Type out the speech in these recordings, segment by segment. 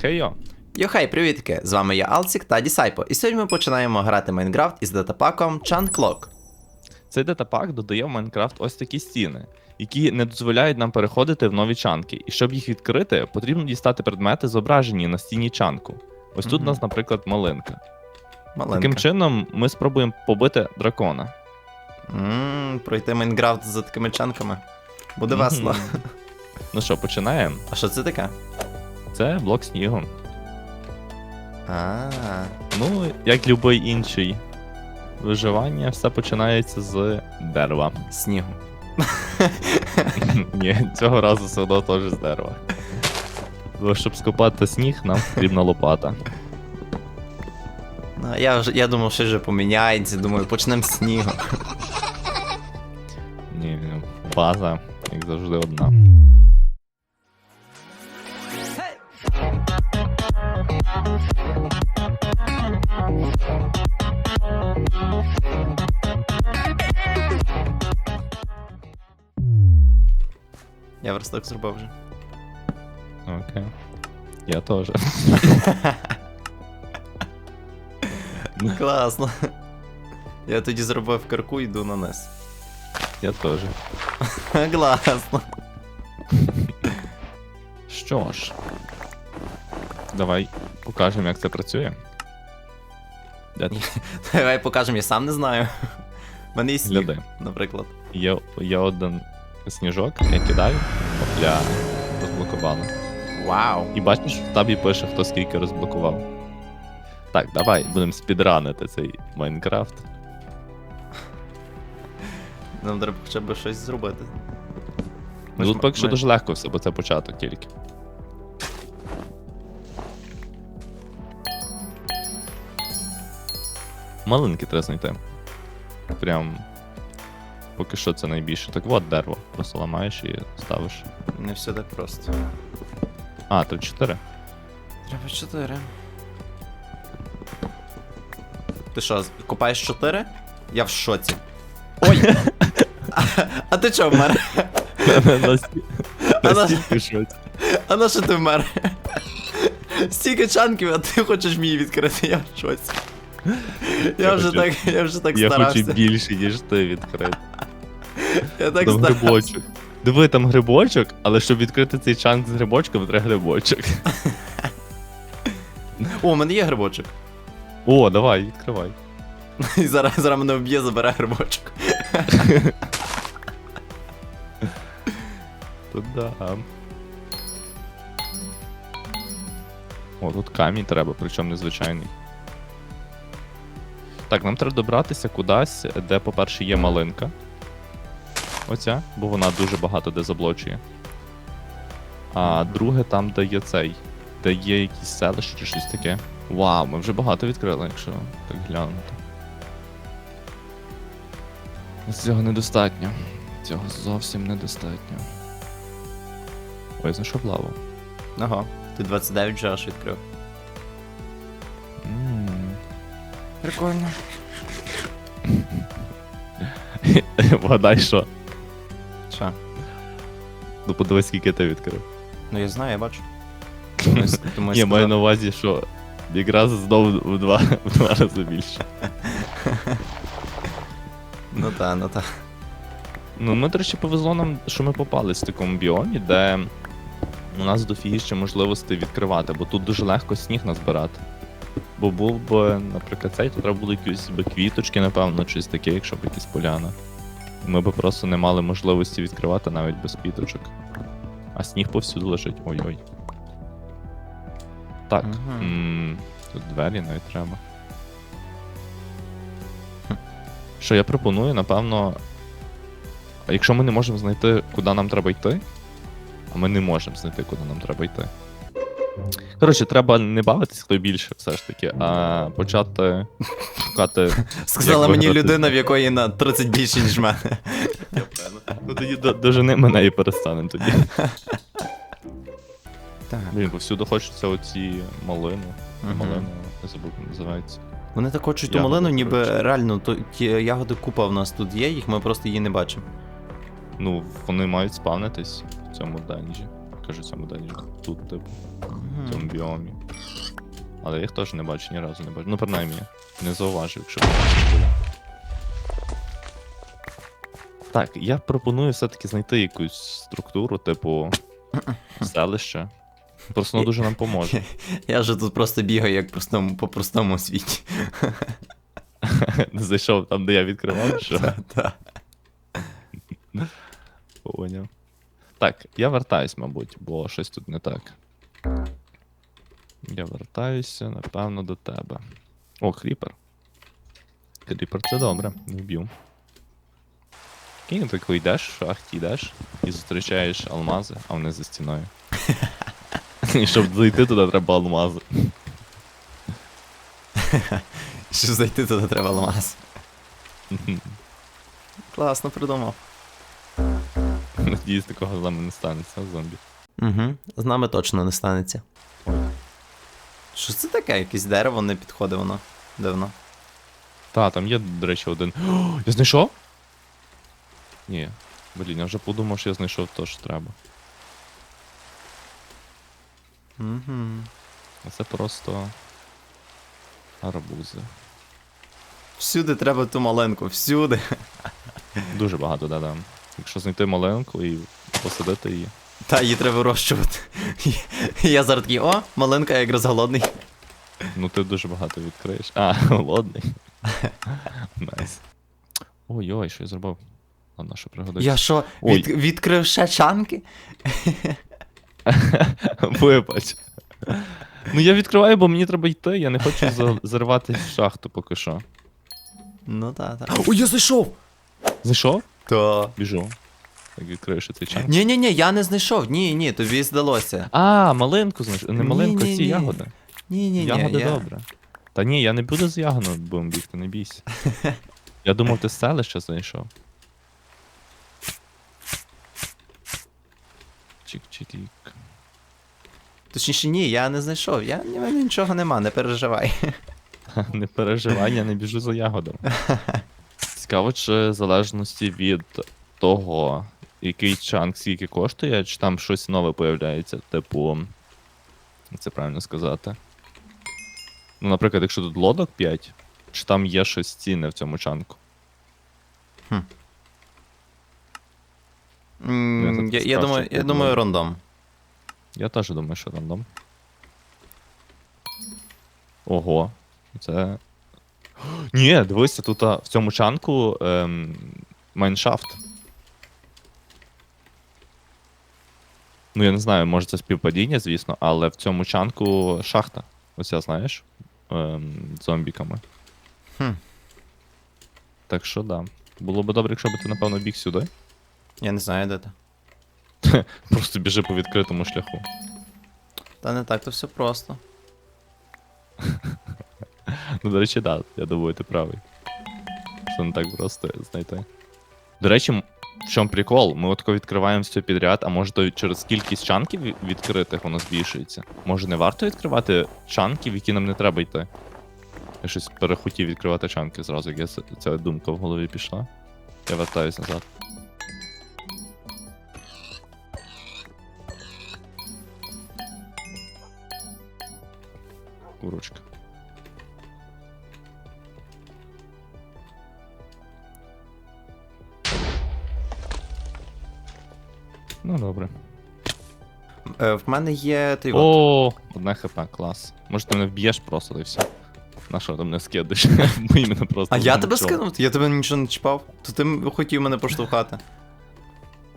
Хейо! Йохей, привітки! З вами я Алцік та Дісайпо, і сьогодні ми починаємо грати Майнкрафт із датапаком Chant Clock. Цей датапак додає в Майнкрафт ось такі стіни, які не дозволяють нам переходити в нові чанки. І щоб їх відкрити, потрібно дістати предмети, зображені на стіні чанку. Ось тут у нас, наприклад, малинка. Маленька. Таким чином, ми спробуємо побити дракона. Ммм, пройти Майнкрафт за такими чанками. Буде Мгм. весело. Ну що, починаємо? А що це таке? Це блок снігу. А, Ну, як будь-який інший виживання, все починається з дерева. снігу. Ні, цього разу все одно теж з дерева. Бо щоб скопати сніг, нам потрібна лопата. Ну, я вже я думав, що вже поміняється. Думаю, почнемо з снігу. Ні, база, як завжди, одна. Я верстак зробив вже. Окей. Я теж. Класно. Я тоді зробив кирку і йду на низ. Я теж. Класно. Що ж. Давай покажемо, як це працює. Де ти? Давай покажемо, я сам не знаю. В мене є сніг, Гляди. наприклад. Є, є один сніжок, я кидаю, опля, розблокували. Вау. І бачиш, в табі пише, хто скільки розблокував. Так, давай, будемо спідранити цей Майнкрафт. Нам треба хоча б щось зробити. Ми Ну, тут поки що ми- дуже легко все, бо це початок тільки. Малинки треба знайти. Прям. Поки що це найбільше. Так от дерево. Просто ламаєш і ставиш. Не все так просто. А, 3-4. Треба 4. Ти що, копаєш 4? Я в шоці. Ой! А, а ти чого вмер? А на- що ти вмер? Стільки чанків, а ти хочеш мій відкрити, я в шоці. Я Я вже хочу- так, я вже так Я хочу більше, ніж ти відкрити. Я так Там старався. грибочок. Диви, там грибочок, але щоб відкрити цей чанк з грибочком, треба грибочок. О, у мене є грибочок. О, давай, відкривай. І зараз, зараз мене вб'є, забере грибочок. Тут да. О, тут камінь треба, причому незвичайний. Так, нам треба добратися кудись, де, по-перше, є малинка. Оця, бо вона дуже багато де заблочує. А друге, там, де є цей, де є якісь селища чи щось таке. Вау, ми вже багато відкрили, якщо так глянути. Цього недостатньо. Цього зовсім недостатньо. Ой, знайшов лаву. Ага, ти 29 вже аж відкрив. М. Прикольно. Вгадай, що? Що? Ну подивись, скільки ти відкрив. Ну я знаю, я бачу. Тому, с- тому Ні, маю сказав. на увазі, що якраз знову в два, в два рази більше. Ну та, ну та. Ну, ми, до речі, повезло нам, що ми попались в такому біомі, де у нас дофігіще можливостей відкривати, бо тут дуже легко сніг назбирати. Бо був би, наприклад, цей, то треба було якісь би квіточки, напевно, щось таке, якщо б якісь поляна. Ми б просто не мали можливості відкривати навіть без квіточок. А сніг повсюди лежить. Ой-ой. Так. Мгм. м, Тут двері навіть треба. Що я пропоную, напевно. А якщо ми не можемо знайти, куди нам треба йти, а ми не можемо знайти, куди нам треба йти. Коротше, треба не бавитись хто більше, все ж таки, а почати шукати. Сказала Як мені виграти? людина, в якої на 30 більше, ніж мене. Ну тоді до- дожени мене і перестанемо тоді. Так. Блін, повсюди хочеться оці малину. Мгм. Малину, не забув, як називається. Вони так хочуть ту Ягоди, малину, ніби коротше. реально, то ті ягоди купа в нас тут є, їх ми просто її не бачимо. Ну, вони мають спавнитись в цьому данжі. Кажу, в цьому дані. Тут, типу, в цьому біомі. Але я їх теж не бачу, ні разу не бачу. Ну, принаймні, не зауважив, якщо буде. Так, я пропоную все-таки знайти якусь структуру, типу селище. Просто воно дуже нам поможе. Я же тут просто бігаю як простому, по простому світі. Зайшов там, де я відкривав, що поняв. Так, я вертаюсь, мабуть, бо щось тут не так. Я вертаюся, напевно, до тебе. О, кріпер. Кріпер це добре, не вб'ю. Кінь тако йдеш, в шахті йдеш і зустрічаєш алмази, а вони за стіною. І щоб зайти туди, треба алмази. Щоб зайти туди треба алмаз. Класно придумав. Надіюсь, такого з нами не станеться, зомбі. Угу. З нами точно не станеться. Що це таке? Якесь дерево не підходить воно. Де воно? Та, там є, до речі, один. О, я знайшов? Ні. Блін, я вже подумав, що я знайшов те, що треба. Угу. А це просто. Арбузи. Всюди треба ту маленьку, всюди. Дуже багато да-да. Якщо знайти маленьку і посадити її. Та її треба вирощувати. Я зараз такий, о, маленька, я якраз голодний. Ну ти дуже багато відкриєш. А, голодний. Найс. Ой-ой, що я зробив? Ладно, що пригодиться. Я що, Ой. від, відкрив ще чанки? Вибач. Ну я відкриваю, бо мені треба йти, я не хочу за- заривати в шахту поки що. Ну та, та. Ой, я зайшов! Зайшов? Та. Біжу. Так відкрию чанк. Ні, ні, ні, я не знайшов. Ні, ні, тобі здалося. А, малинку знайшов. Не малинку, Ні-ні-ні. ці ягоди. Ні, ні, ні. Ягоди я... добре. Та ні, я не буду з ягодами будемо бігти, не бійся. Я думав, ти з селища знайшов. Чик-чик. Точніше, ні, я не знайшов. Я ні, в мене нічого нема, не переживай. Не переживай, я не біжу за ягодами. Цікаво, чи в залежності від того, який чанк скільки коштує, чи там щось нове появляється, типу. як Це правильно сказати. Ну, наприклад, якщо тут лодок 5, чи там є щось цінне в цьому чанку. М, Я Я, думаю, я думаю, рандом. Я теж думаю, що рандом. Ого. Це. Ні, дивися, тут а, в цьому чанку ем, майншафт. Ну, я не знаю, може це співпадіння, звісно, але в цьому чанку шахта. Оця, знаєш, ем, зомбіками. Хм. Так що да. Було б добре, якщо б ти, напевно, біг сюди. Я не знаю, де ти. Просто біжи по відкритому шляху. Та не так, то все просто. Ну, до речі, так, да, я думаю, ти правий. Це не так просто знайти. До речі, в чому прикол? Ми отко відкриваємо все підряд, а може то через кількість чанків ві- відкритих воно збільшується. Може не варто відкривати чанки, в які нам не треба йти. Я щось перехотів відкривати чанки зразу, як я ця думка в голові пішла. Я вертаюсь назад. Курочка. Ну добре. Е, в мене є той от. О, одне хп, клас. Може ти мене вб'єш просто і все. На що ти мене скидиш? Бо іменно просто. А я тебе нічого. скинув? Я тебе нічого не чіпав. То ти м- хотів мене поштовхати.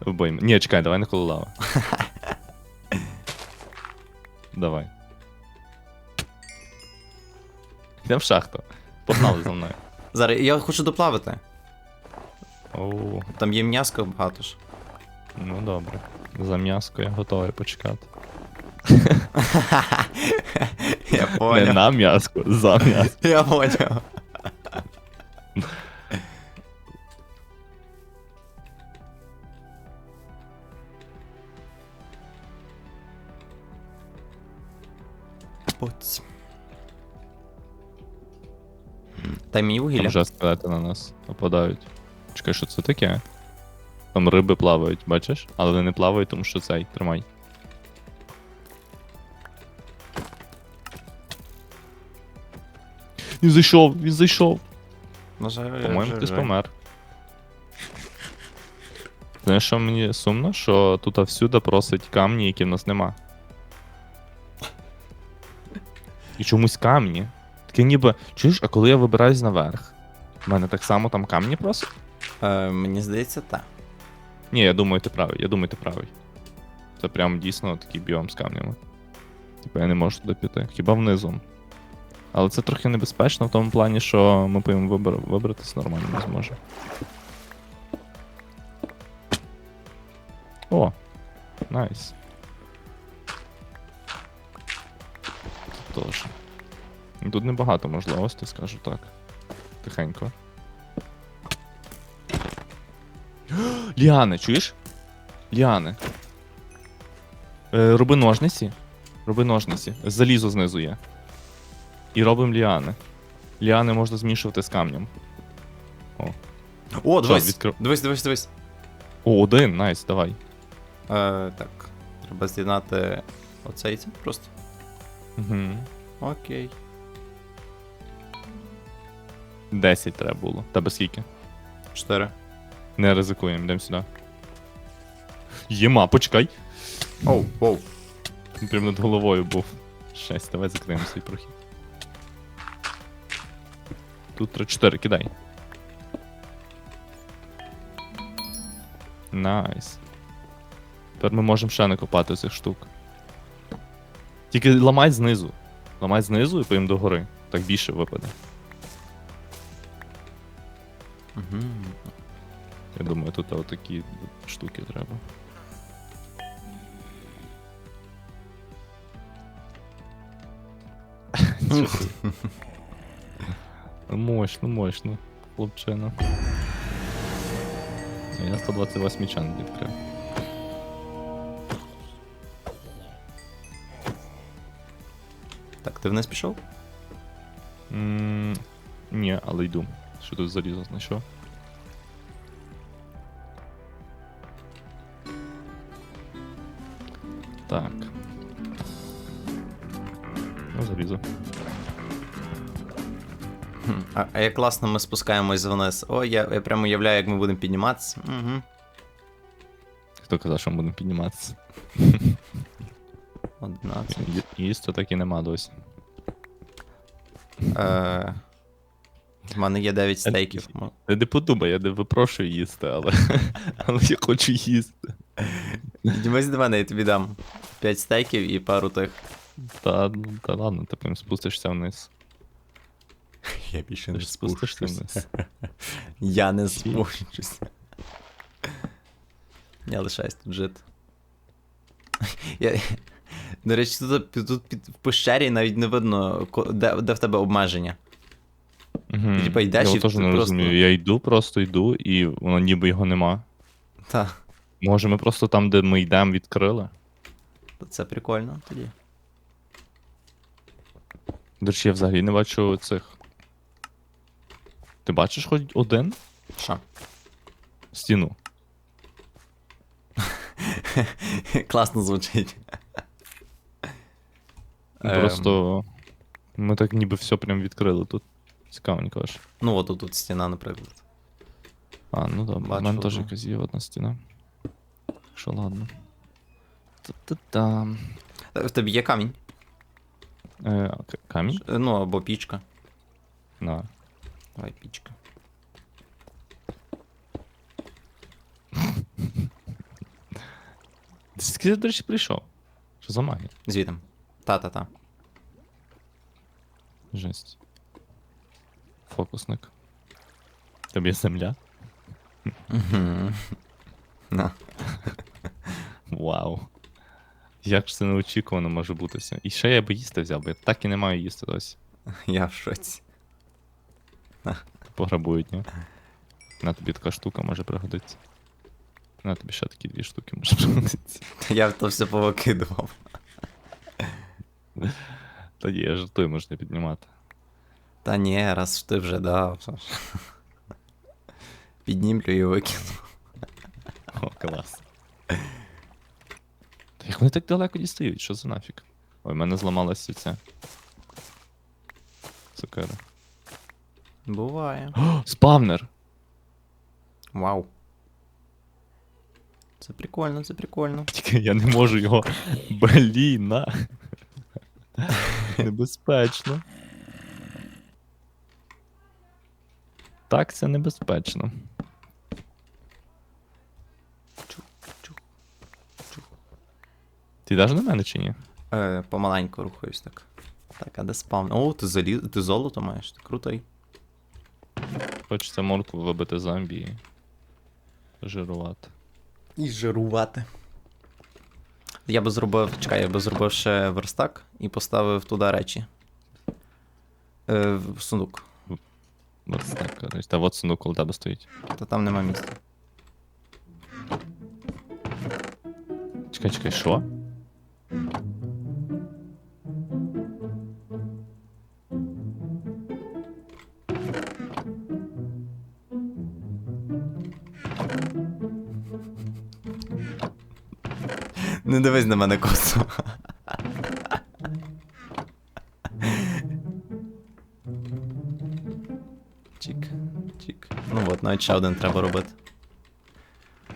Вбий мене. Ні, чекай, давай не коло лави. давай. Йдемо в шахту. Погнали за мною. Зараз я хочу доплавати. Оу, Там є м'яско багато ж. Ну добре. За м'яско я готовий почекати. Я Не поняв. на м'яско, за м'яско. Я поняв. Поць. Дай мені Там вугілля. вже скелети на нас нападають. Чекай, що це таке? Там риби плавають, бачиш? Але вони не плавають, тому що цей тримай. Він зайшов, він зайшов. По-моєму, хтось помер. Знаєш, що мені сумно, що тут всюди просить камні, які в нас нема. І чомусь камні. Таке ніби. Чуєш, а коли я вибираюсь наверх, в мене так само там камні просять? Е, мені здається, так. Ні, я думаю, ти правий, я думаю, ти правий. Це прям дійсно такий біом з камнями. Типа я не можу туди піти. Хіба внизу. Але це трохи небезпечно в тому плані, що ми повинні вибр... вибратися нормально не зможемо. О! Найс. Тут теж. Тут небагато можливостей, скажу так. Тихенько. Ліани, чуєш? Ліани. Е, роби ножниці. Роби ножниці. Залізо знизу є. І робимо ліани. Ліани можна змішувати з камнем. О, дивись, відкрив- дивись, дивись, дивись. О, один, найс, давай. Е, так. Треба з'єднати оцей це просто. Угу. Окей. 10 треба було. Тебе скільки? Чотири. Не ризикуємо, йдемо сюди. Єма, почекай. Оу, оу. Він Прям над головою був. Шесть, давай закриємо свій прохід. Тут 3-4, кидай. Найс. Тепер ми можемо ще накопати цих штук. Тільки ламай знизу. Ламай знизу і поїм догори. Так більше випаде. Угу. Я думаю, тут отакі штуки треба. Ти? Ну, Мощно, мощно, хлопчина. Я 128 чан відкрив. Так, ти вниз пішов? М, Ні, але йду. Що тут залізо знайшов? Так. Ну, залізо. Хм, А, а як класно ми спускаємось вниз. О, я, я прямо уявляю, як ми будемо підніматися. Угу. Хто казав, що ми будемо підніматися? 11. Ї- Їсти так і нема досі. Е, в мене є 9 стейків. Мо- Я не подумай, я не випрошую їсти, але, але я хочу їсти. Піднімись до мене, я тобі дам 5 стейків і пару тих. Та, ну, та ладно, ти прям спустишся вниз. Я більше Ти ж спустишся вниз. Я не спущусь. Я лишаюсь тут жити. Я... До речі, тут, під- тут під, в пещері навіть не видно, ко- де, де в тебе обмеження. Угу. типа, йдеш я і теж ти не просто- розумію. Я йду, просто йду, і воно ніби його нема. Та, Може, ми просто там, де ми йдемо, відкрили? це прикольно тоді. До речі, я взагалі не бачу цих. Ти бачиш хоч один Що? стіну? Класно звучить. Ну, Ем. Просто ми так ніби все прям відкрили тут. Цікавенько аж. Ну, от тут, стіна, наприклад. А, ну Бачу в мене теж якась є одна стіна. Що ладно. Та-та-там. Е, В тебе є камінь? Е, к- камінь? Е, Ну, або пічка. На. Давай пічка. Ти скільки, до речі, прийшов? Що за магія? Звітом. Та-та-та. Жесть. Фокусник. Тобі земля? Угу. На. Вау. Як ж це неочікувано може бутися. І ще я би їсти взяв, бо я так і не маю їсти досі. Я в шоці. Пограбують, ні? На тобі така штука може пригодитися. На тобі ще такі дві штуки може пригодитися. Я то все повикидував. Та ні, я жартую, можна піднімати. Та ні, раз ж ти вже дав. Піднімлю і викину. О, клас. Вони так далеко дістають? Що за нафіг? Ой, в мене зламалася ця. Сокира. Буває. О, спавнер! Вау. Це прикольно, це прикольно. Тільки я не можу його. Бліна. Небезпечно. Так, це небезпечно. Ти йдеш на мене чи ні? Е, помаленьку рухаюсь так. Так, а де спавн? О, ти залі... ти золото маєш, ти крутий. Хочеться морку вибити зомбі і жирувати. І жирувати. Я би зробив. Чекай, я би зробив ще верстак і поставив туди речі. Е, в сундук. Ось так, коротше. Та от сундук коло тебе стоїть. Та там нема місця. Чекай, чекай, що? Не дивись на мене косо. Чік, чік. Ну от, навіть ще один треба робити.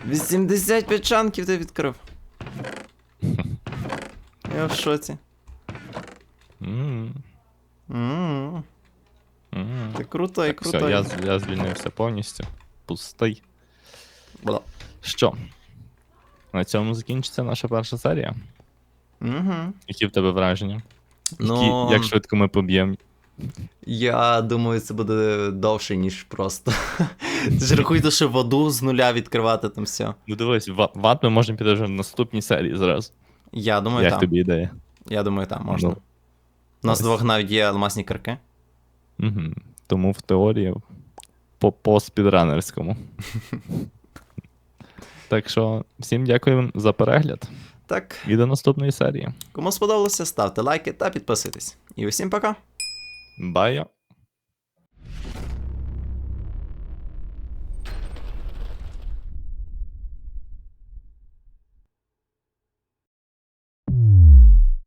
85 чанків ти відкрив. Я в шоці. М, М, м. Ти крутой, крутой. все, я, я звільнився повністю. Пустий. Що? На цьому закінчиться наша перша серія. Угу. Які в тебе враження? Які, Ну, Як швидко ми поб'ємо? я думаю, це буде довше, ніж просто. Ти ж що воду з нуля відкривати там все. Ну дивись, в в ад ми можемо піти вже в наступній серії зразу. Я думаю, Як там. тобі ідея? Я думаю, там можна. Ну. У нас Ось. двох навіть є алмазні кирки. Угу. Тому в теорії по, по спідранерському. так що всім дякую за перегляд Так, і до наступної серії. кому сподобалося, ставте лайки та підписуйтесь. І усім пока! Бая!